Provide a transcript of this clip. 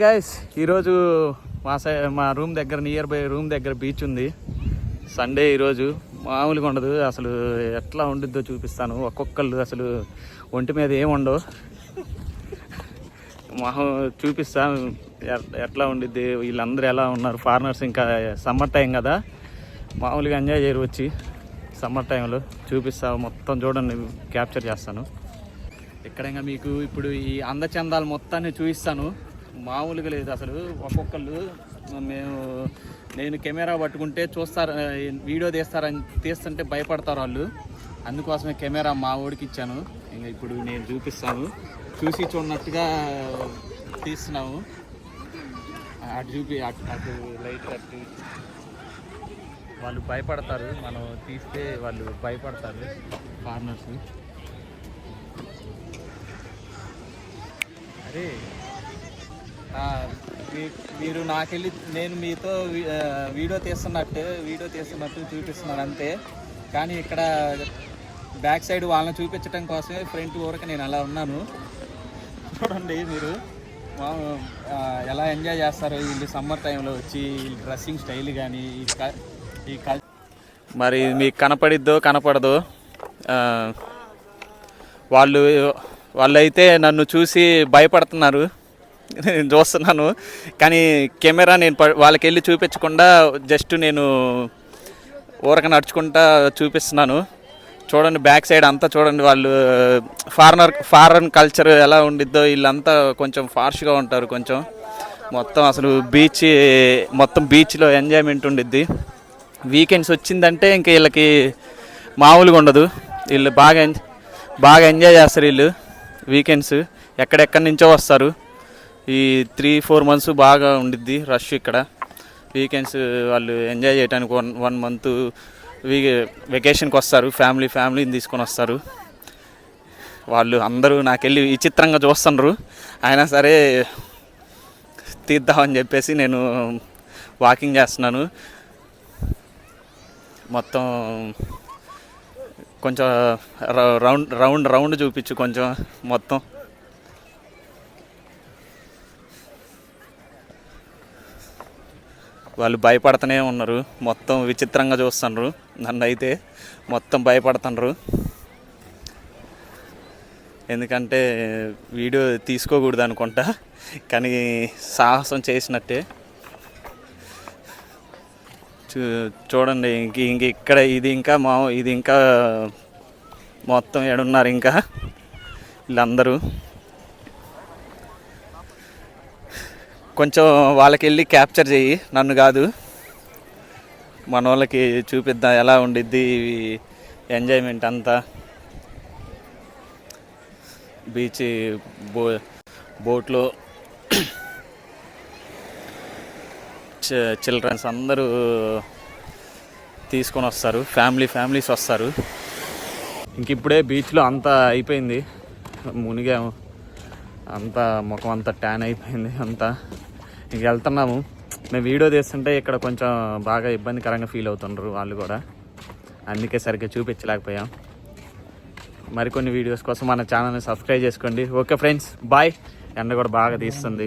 Guys ఈరోజు మా సై మా రూమ్ దగ్గర నియర్ బై రూమ్ దగ్గర బీచ్ ఉంది. సండే ఈరోజు మామూలుగా ఉండదు. అసలు ఎట్లా ఉండిద్దో చూపిస్తాను. ఒక్కొక్కళ్ళు అసలు ఒంటి మీద ఏం ఉండవు. చూపిస్తాను ఎట్లా ఉండిద్ది వీళ్ళందరూ ఎలా ఉన్నారు? ఫారినర్స్ ఇంకా సమ్మర్ టైం కదా. మామూలుగా ఎంజాయ్ చేయరు వచ్చి సమ్మర్ టైంలో చూపిస్తా మొత్తం చూడండి క్యాప్చర్ చేస్తాను. ఇక్కడ ఇంకా మీకు ఇప్పుడు ఈ అందచందాలు మొత్తాన్ని చూపిస్తాను. మామూలుగా లేదు అసలు. ఒక్కొక్కళ్ళు మేము నేను కెమెరా పట్టుకుంటే చూస్తారు వీడియో తీస్తారని తీస్తుంటే భయపడతారు వాళ్ళు. అందుకోసమే కెమెరా మా ఊడికి ఇచ్చాను. ఇంకా ఇప్పుడు నేను చూపిస్తాను. చూసి చూడనట్టుగా తీస్తున్నాము. అటు చూపి అటు అటు లైట్ అటు వాళ్ళు భయపడతారు. మనం తీస్తే వాళ్ళు భయపడతారు. ఫారినర్స్ అరే మీరు నాకెళ్ళి నేను మీతో వీడియో తీస్తున్నట్టు వీడియో తీస్తున్నట్టు చూపిస్తున్నాను అంతే. కానీ ఇక్కడ బ్యాక్ సైడ్ వాళ్ళని చూపించడం కోసమే ఫ్రంట్ ఊరక నేను అలా ఉన్నాను. చూడండి మీరు ఎలా ఎంజాయ్ చేస్తారు వీళ్ళు సమ్మర్ టైంలో వచ్చి డ్రెస్సింగ్ స్టైల్ కానీ ఈ క- ఈ కల్ మరి మీకు కనపడిద్దో కనపడదో వాళ్ళు వాళ్ళైతే నన్ను చూసి భయపడుతున్నారు. నేను చూస్తున్నాను. కానీ కెమెరా నేను ప- వాళ్ళకి వెళ్ళి చూపించకుండా జస్ట్ నేను ఊరక నడుచుకుంటా చూపిస్తున్నాను. చూడండి బ్యాక్ సైడ్ అంతా చూడండి వాళ్ళు ఫారినర్ ఫారెన్ కల్చర్ ఎలా ఉండిద్దో వీళ్ళంతా కొంచెం ఫార్ష్గా ఉంటారు కొంచెం. మొత్తం అసలు బీచ్ మొత్తం బీచ్లో ఎంజాయ్మెంట్ ఉండిద్ది. వీకెండ్స్ వచ్చిందంటే ఇంక వీళ్ళకి మామూలుగా ఉండదు. వీళ్ళు బాగా బాగా ఎంజాయ్ చేస్తారు వీళ్ళు. వీకెండ్స్ ఎక్కడెక్కడి నుంచో వస్తారు. ఈ త్రీ ఫోర్ మంత్స్ బాగా ఉండిద్ది రష్ ఇక్కడ. వీకెండ్స్ వాళ్ళు ఎంజాయ్ చేయడానికి వన్ వన్ మంత్ వీ వెకేషన్కి వస్తారు. ఫ్యామిలీ ఫ్యామిలీని తీసుకొని వస్తారు. వాళ్ళు అందరూ నాకెళ్ళి విచిత్రంగా చూస్తున్నారు అయినా సరే తీద్దామని చెప్పేసి నేను వాకింగ్ చేస్తున్నాను. మొత్తం కొంచెం రౌ- రౌండ్ రౌండ్ రౌండ్ చూపించు కొంచెం మొత్తం. వాళ్ళు భయపడుతూనే ఉన్నారు. మొత్తం విచిత్రంగా చూస్తున్నారు. నన్ను అయితే మొత్తం భయపడుతున్నారు. ఎందుకంటే వీడియో తీసుకోకూడదు అనుకుంటా. కానీ సాహసం చేసినట్టే. చూ చూడండి ఇంక ఇంక ఇక్కడ ఇది ఇంకా మా ఇది ఇంకా మొత్తం ఎడున్నారు ఇంకా వీళ్ళందరూ. కొంచెం వాళ్ళకి వెళ్ళి క్యాప్చర్ చెయ్యి. నన్ను కాదు. మన వాళ్ళకి చూపిద్దాం ఎలా ఉండిద్ది ఎంజాయ్మెంట్ అంతా. బీచ్ బో బోట్లో చిల్డ్రన్స్ అందరూ తీసుకొని వస్తారు. ఫ్యామిలీ ఫ్యామిలీస్ వస్తారు. ఇంక ఇప్పుడే బీచ్లో అంతా అయిపోయింది. మునిగాము. అంతా ముఖం అంతా ట్యాన్ అయిపోయింది అంతా. వెళ్తున్నాము. మేము వీడియో తీస్తుంటే ఇక్కడ కొంచెం బాగా ఇబ్బందికరంగా ఫీల్ అవుతుండ్రు వాళ్ళు కూడా. అందుకే సరిగ్గా చూపించలేకపోయాం. మరికొన్ని వీడియోస్ కోసం మన ఛానల్ని సబ్స్క్రైబ్ చేసుకోండి. Okay friends bye. ఎండ కూడా బాగా తీస్తుంది.